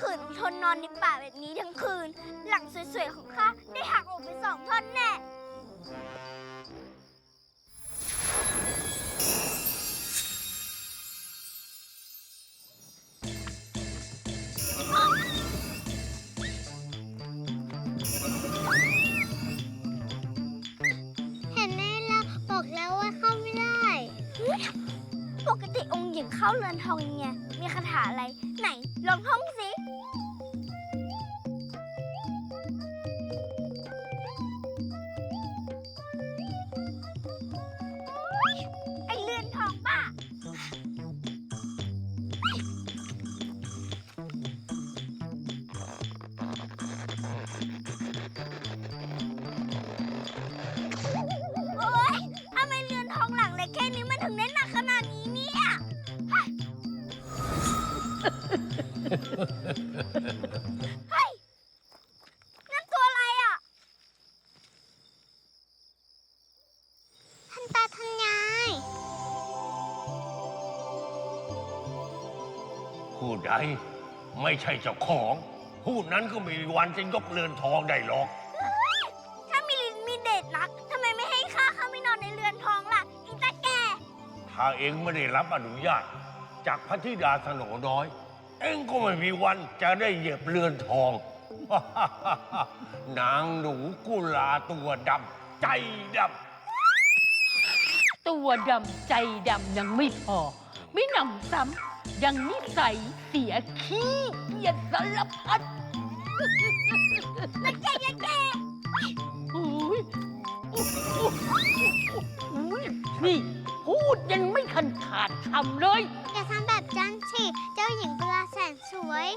ขืนทนนอนในป่าแบบนี้ทั้งคืน หลังสวยๆของข้าได้หักออกไปสองท่อนแน่เห็นไหมล่ะบอกแล้วว่าเข้าไม่ได้ปกติองค์หญิงเข้าเรือนทองยังไงมีคาถาอะไรไหนลองท่อง เฮ้ยนั่นตัวอะไรอะ ท่านตาท่านยาย ผู้ใดไม่ใช่เจ้าของ ผู้นั้นก็ไมมีวันจะยกเรือนทองได้หรอก ถ้ามีลินมีเดชรักทำไมไม่ให้ข้าเข้าไปนอนในเรือนทองล่ะอีตาแก่ ถ้าเองไม่ได้รับอนุญาต จากพระธิดาสโนน้อย เองก็ไม่มีวันจะได้เหยียบเรือนทอง นางหนูกุลาตัวดำใจดำตัวดำใจดำยังไม่พอ ไม่หนำซ้ำยังนิสัยเสียขี้เกียจสารพัดนักแก่ยักแก่อุ๊ยอุ๊ยนี่ พูดยังไม่คันขาดคำเลย อย่าทำแบบจันสิ เจ้าหญิงกุลาแสนสวย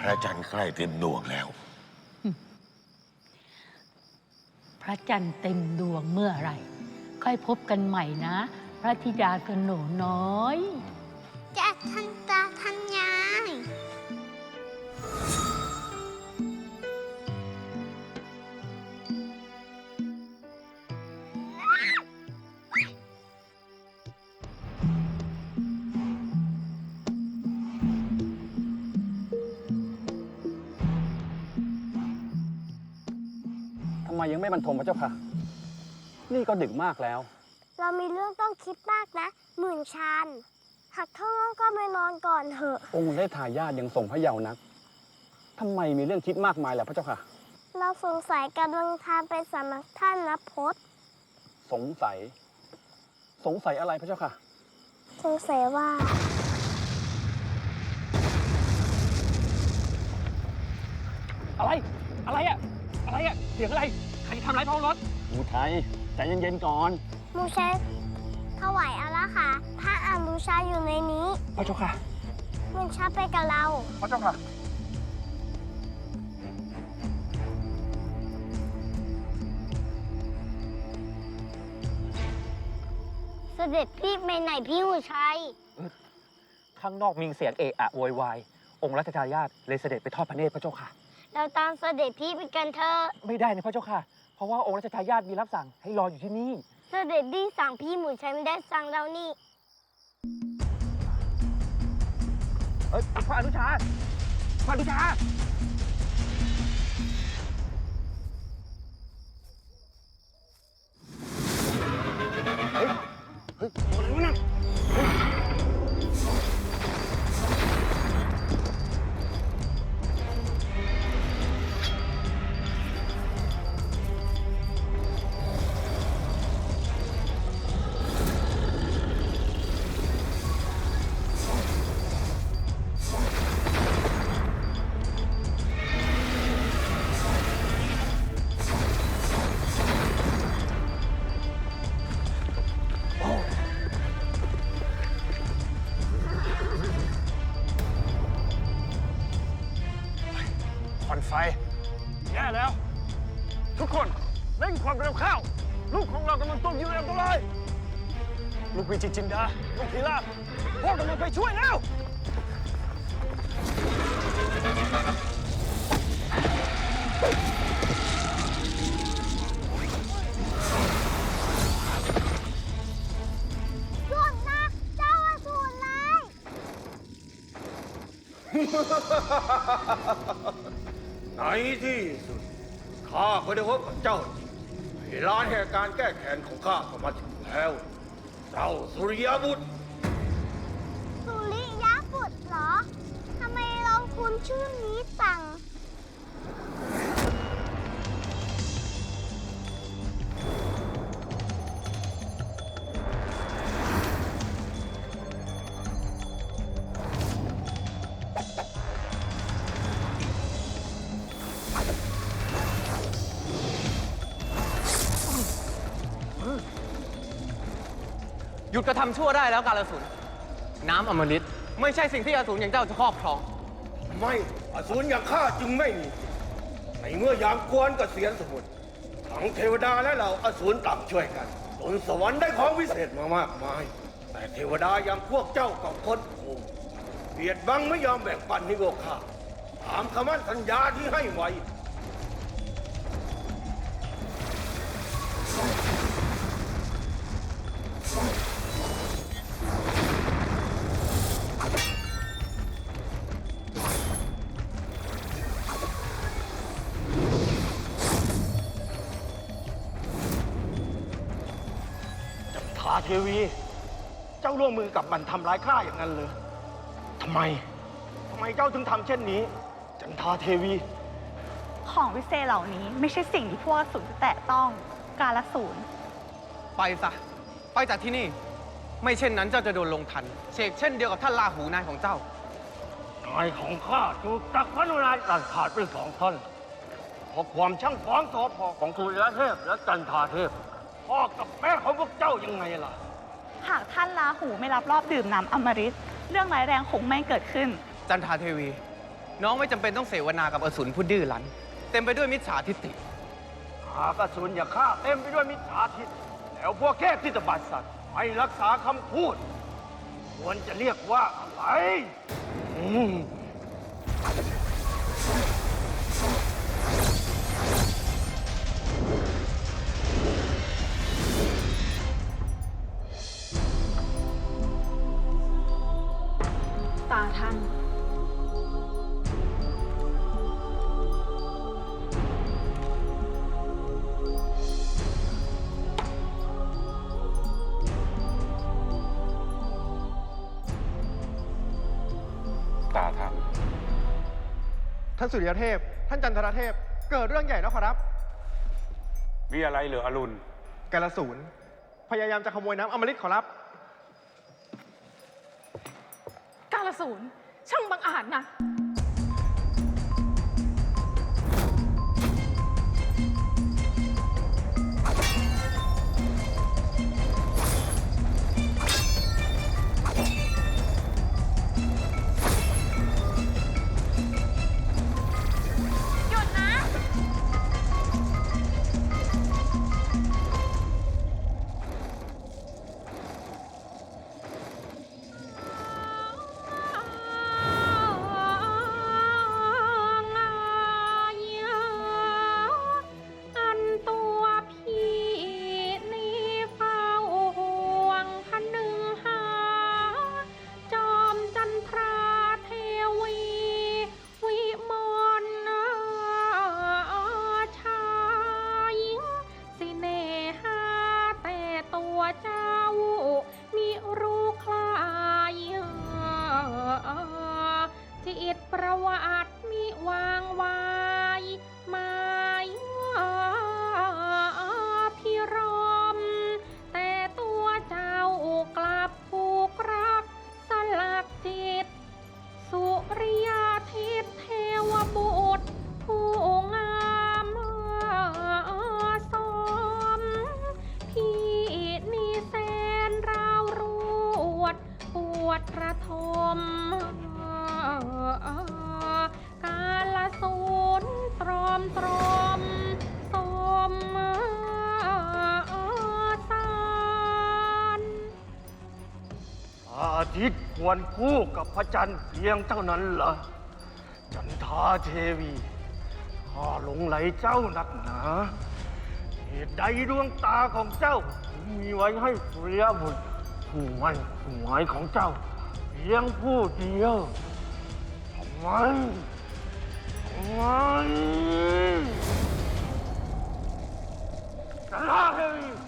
เระจันทร์ใกล้เต็มดวงแล้ว พระจันทร์เต็มดวงเมื่อไหร่ ค่อยพบกันใหม่นะ พระธิดาสโหนน้อย ไมยังไม่บรรทมพระเจ้าค่ะ นี่ก็ดึกมากแล้ว เรามีเรื่องต้องคิดมากนะ หมื่นชานหักเท่านั้นก็ไปนอนก่อนเถอะ องค์ได้ทายาทยังทรงพระเยาว์นักทำไมมีเรื่องคิดมากมายล่ะพระเจ้าค่ะ เราสงสัยกำลังทานไปสำนักท่านนพศสงสัย สงสัยอะไรพระเจ้าค่ะ สงสัยว่า อะไร อะไรอะอะไรอะเสียงอะไรใคร ทำร้ายท้องรถมูไทยใจเย็นๆก่อนมูชาถวายอาละค่ะพระอามูชาอยู่ในนี้ พระเจ้าค่ะหมื่นชาไปกับเรา พระเจ้าค่ะ เสด็จพี่ไปไหนพี่หูชัย ข้างนอกมีเสียงเอะอะโวยวายองค์รัชทายาทเลยเสด็จไปทอดพระเนตรพระเจ้าค่ะ เราตามเสด็จพี่ไปกันเถอะ ไม่ได้นะพระเจ้าค่ะ เพราะว่าองค์รัชทายาทมีรับสั่งให้รออยู่ที่นี่ เสด็จพี่สั่งพี่หมูชัยไม่ได้สั่งเรานี่ เอ้ยพระอนุชาพระอนุชาค ที่สุดข้าก็ได้พบกับเจ้าจริงเวลาแห่งการแก้แค้นของข้าก็มาถึงแล้ว เจ้าสุริยบุตร สุริยะบุตรเหรอ ทำไมเราคุ้นชื่อนี้ ยุดกระทำชั่วได้แล้วกาลสุนน้ำอมฤตไม่ใช่สิ่งที่อสูรอย่างเจ้าจะครอบครอง ไม่อสูรอย่างข้าจึงไม่มีในเมื่อยามกวนกับเสียนสมุทรทั้งเทวดาและเราอสูรต่างช่วยกันบนสวรรค์ได้ของวิเศษมามากมาย แต่เทวดาอย่างพวกเจ้ากับคนโกงเบียดบังไม่ยอมแบ่งปันให้พวกข้าตามคำมั่นสัญญาที่ให้ไว้ ทาเทวี เจ้าร่วมมือกับมันทำร้ายข้าอย่างนั้นเลยทำไมทำไมเจ้าถึงทำเช่นนี้ จันทาเทวี ของวิเศษเหล่านี้ไม่ใช่สิ่งที่พวกอสูรจะแตะต้องการละศูนย์ไปซะ ไปจากที่นี่ ไม่เช่นนั้นเจ้าจะโดนลงทันเชกเช่นเดียวกับท่านลาหูนายของเจ้า นายของข้าถูกตักพระนารายณ์ตัดขาดเป็นสองท่อนเพราะความช่างฟ้องสอพอของสุริยเทพและจันทาเทพ พ่อกับแม่ของพวกเจ้ายังไงล่ะ หากท่านลาหูไม่รับรอบดื่มน้ำอมฤตเรื่องร้ายแรงคงไม่เกิดขึ้น จันทาเทวี น้องไม่จำเป็นต้องเสวนากับอสูรผู้ดื้อรั้น เต็มไปด้วยมิจฉาทิฏฐิ หากอสูรอย่าฆ่าเต็มไปด้วยมิจฉาทิฏฐิแล้วพวกแค่ที่ตบัดสัตว์ไม่รักษาคำพูด ควรจะเรียกว่าอะไรอืมานสุริยเทพ ท่านจันทรเทพ เกิดเรื่องใหญ่แล้วขอรับ มีอะไรเหรืออรุณกาลสูนพยายามจะขโมยน้ำอมฤตขอรับ กาลสูนช่างบังอาจนะ วางไว้หมายพิรม แต่ตัวเจ้ากลับผูกรักสลักจิต สุริยาทิตเทวบุตรผู้งามสม พี่นี่แสนราวรวดปวดระทม มตรอมสมสารอาทิตย์ควรคู่กับพระจันทร์เพียงเท่านั้นเหรอ จันทาเทวีข้าหลงไหลเจ้านักหนา เหตุใดดวงตาของเจ้าถึงมีไว้ให้สุริยบุตรผู้มั่นผู้หมายของเจ้า เพียงผู้เดียวทำไม ทำ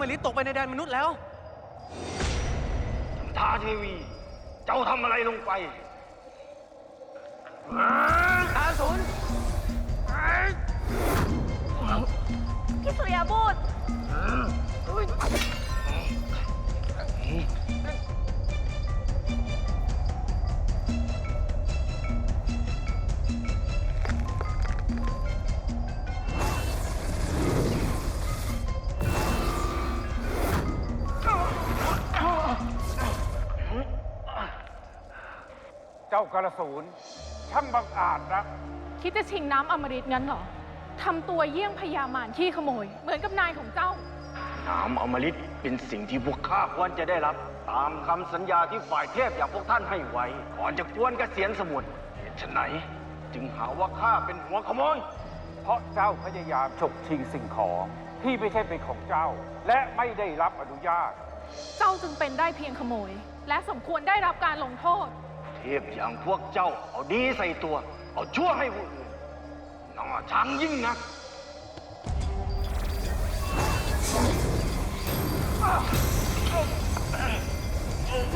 มจันทาเทวีน้ำอมฤตตกไปในแดนมนุษย์แล้วทาเทวี เจ้าทำอะไรลงไปกาลสูนพี่สุริยบุตร เจ้ากระสูนช่างบังอาจนะคิดจะชิงน้ำอมฤตงั้นเหรอทำตัวเยี่ยงพญามารขี้ขโมย เหมือนกับนายของเจ้า น้ำอมฤตเป็นสิ่งที่พวกข้าควรจะได้รับ ตามคำสัญญาที่ฝ่ายเทพอย่างพวกท่านให้ไว้ ก่อนจะควรเกษียณสมุทรเหตุไฉนจึงหาว่าข้าเป็นหัวขโมย เพราะเจ้าพยายามฉกชิงสิ่งของที่ไม่ใช่เป็นของเจ้า และไม่ได้รับอนุญาต เจ้าจึงเป็นได้เพียงขโมย และสมควรได้รับการลงโทษ เทพอย่างพวกเจ้าเอาดีใส่ตัว เอาชั่วให้ผู้อื่นน่าชังยิ่งนัก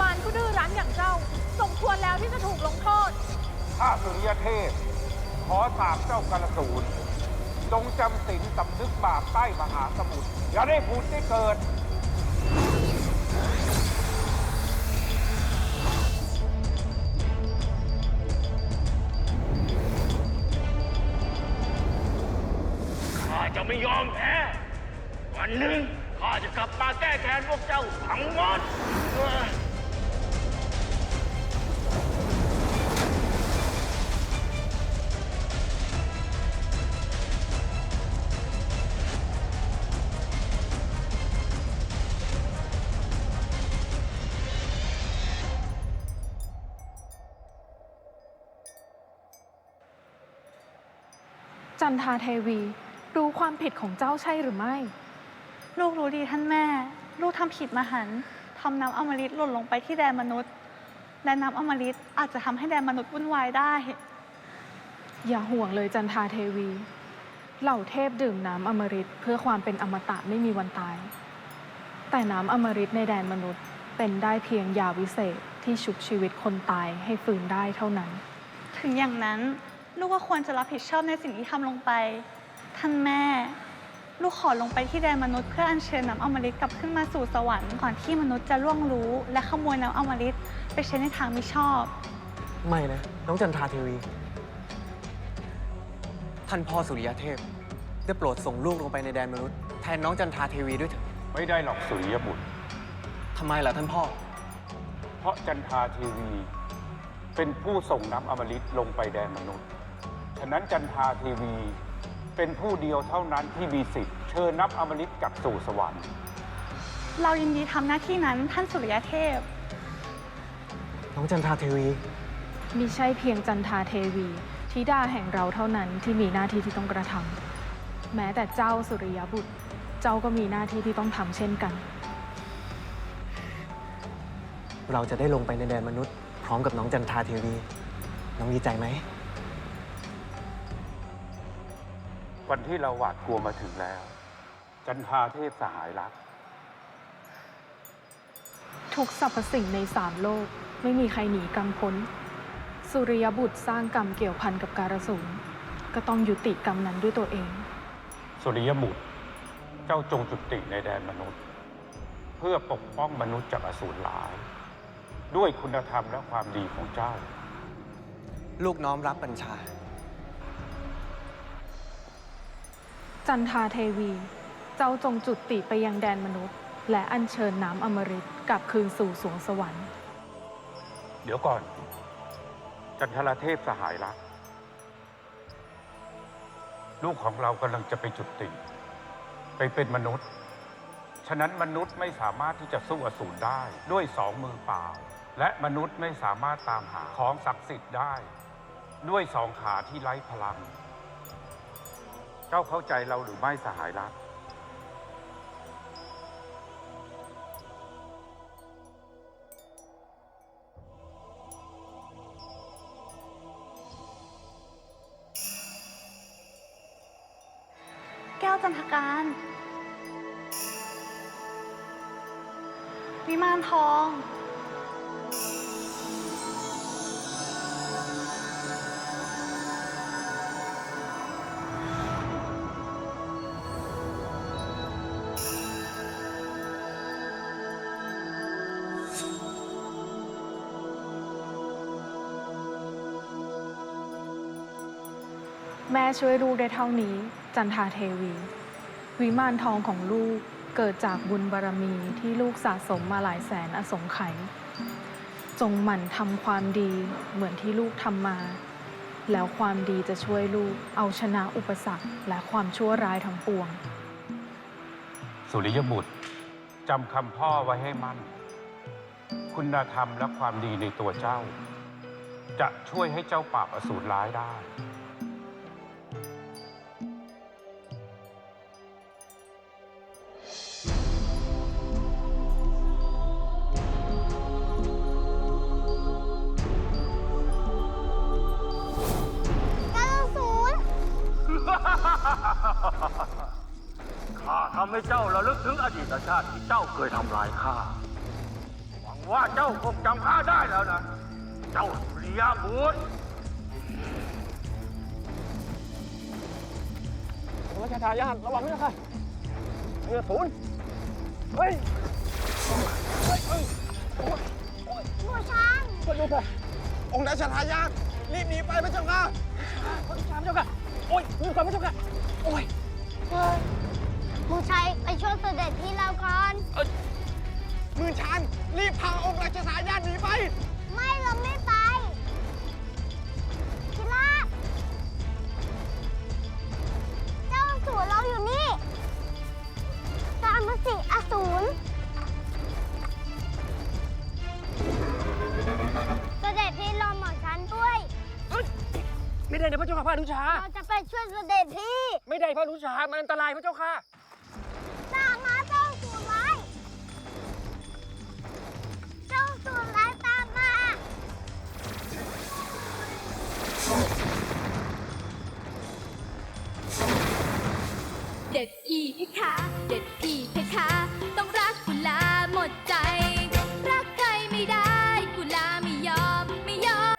มารผู้ดื้อรั้นอย่างเจ้า สมควรแล้วที่จะถูกลงโทษ ข้าสุริยเทพ ขอสาบเจ้ากระสูนจงจำศีลสำนึกบาปใต้มหาสมุทรอย่าได้ผุดได้เกิด ไม่ยอมแพ้ วันหนึ่งข้าจะกลับมาแก้แค้นพวกเจ้าทั้งหมดจันทาเทวี รู้ความผิดของเจ้าใช่หรือไม่ ลูกรู้ดีท่านแม่ ลูกทำผิดมหันต์ทำน้ำอมฤตหล่นลงไปที่แดนมนุษย์ และน้ำอมฤตอาจจะทำให้แดนมนุษย์วุ่นวายได้ อย่าห่วงเลยจันทาเทวี เหล่าเทพดื่มน้ำอมฤตเพื่อความเป็นอมตะไม่มีวันตาย แต่น้ำอมฤตในแดนมนุษย์เป็นได้เพียงยาวิเศษที่ชุบชีวิตคนตายให้ฟื้นได้เท่านั้น ถึงอย่างนั้น ลูกก็ควรจะรับผิดชอบในสิ่งที่ทำลงไป ท่านแม่ ลูกขอลงไปที่แดนมนุษย์เพื่ออัญเชิญน้ำอมฤตกลับขึ้นมาสู่สวรรค์ก่อนที่มนุษย์จะล่วงรู้ และขโมยน้ำอมฤตไปใช้ในทางมิชอบ ไม่นะ น้องจันทราเทวี ท่านพ่อสุริยเทพ ได้โปรดส่งลูกลงไปในแดนมนุษย์แทนน้องจันทราเทวีด้วยเถอะไม่ได้หรอกสุริยบุตร ทำไมล่ะท่านพ่อ เพราะจันทราทีวี เป็นผู้ส่งน้ำอมฤตลงไปแดนมนุษย์ ฉะนั้นจันทราทีวี เป็นผู้เดียวเท่านั้นที่มีสิทธิ์เชิญน้ำอมฤตกลับสู่สวรรค์ เรายินดีทำหน้าที่นั้นท่านสุริยเทพ น้องจันทราเทวี มิใช่เพียงจันทาเทวีธิดาแห่งเราเท่านั้นที่มีหน้าที่ที่ต้องกระทำแม้แต่เจ้าสุริยบุตร เจ้าก็มีหน้าที่ที่ต้องทำเช่นกัน เราจะได้ลงไปในแดนมนุษย์ พร้อมกับน้องจันทราเทวี น้องดีใจไหม วันที่เราหวาดกลัวมาถึงแล้ว จันทราเทพสหายรัก ทุกสรรพสิ่งในสามโลกไม่มีใครหนีกรรมพ้น สุริยบุตรสร้างกรรมเกี่ยวพันกับการสูญก็ต้องยุติกรรมนั้นด้วยตัวเอง สุริยบุตร เจ้าจงจุติในแดนมนุษย์ เพื่อปกป้องมนุษย์จากอสูรร้าย ด้วยคุณธรรมและความดีของเจ้า ลูกน้อมรับบัญชา จันทาเทวี เจ้าจงจุติไปยังแดนมนุษย์ และอัญเชิญน้ำอมฤตกลับคืนสู่สวงสวรรค์ เดี๋ยวก่อน จันทราเทพสหายรัก ลูกของเรากำลังจะไปจุติ ไปเป็นมนุษย์ ฉะนั้นมนุษย์ไม่สามารถที่จะสู้อสูรได้ด้วยสองมือเปล่า และมนุษย์ไม่สามารถตามหาของศักดิ์สิทธิ์ได้ ด้วยสองขาที่ไร้พลัง จ้าเข้าใจเราหรือไม่สหายรัก แก้วจันทการ วิมานทอง ช่วยลูกได้เท่านี้ จันทาเทวี วิมานทองของลูกเกิดจากบุญบารมีที่ลูกสะสมมาหลายแสนอสงไขยจงหมั่นทำความดีเหมือนที่ลูกทำมา แล้วความดีจะช่วยลูกเอาชนะอุปสรรคและความชั่วร้ายทั้งปวง สุริยบุตรจำคำพ่อไว้ให้มั่น คุณธรรมและความดีในตัวเจ้า จะช่วยให้เจ้าปราบอสูรร้ายได้ำให้เจ้าระลึกถึงอดีตชาติที่เจ้าเคยทำลายข้า หวังว่าเจ้าคงจำข้าได้แล้วนะ เจ้าสุริยบุตรราชทายาทระวังด้วยค่ะเรือศูนย์เฮ้ยหมูช้างช่วยด้วยค่ะองค์ราชทายาทรีบหนีไปพระเจ้าค่ะพระชาพระเจ้าค่ะ โอ้ยมือก่อนพระเจ้าค่ะโอ้ยห มูชัยไปช่วยเสด็จพี่เราก่อนมือชันรีบพาองค์ราชทายาทหนีไป ไม่เราไม่ไปพิราบเจ้าอสูรเราอยู่นี่ตามมาสิอสูรเสด็จพี่รอหมอฉันด้วย ไม่ได้นะพระเจ้าค่ะพระอนุชา เราจะไปช่วยเสด็จพี่ ไม่ได้พระอนุชา มันอันตรายพระเจ้าค่ะ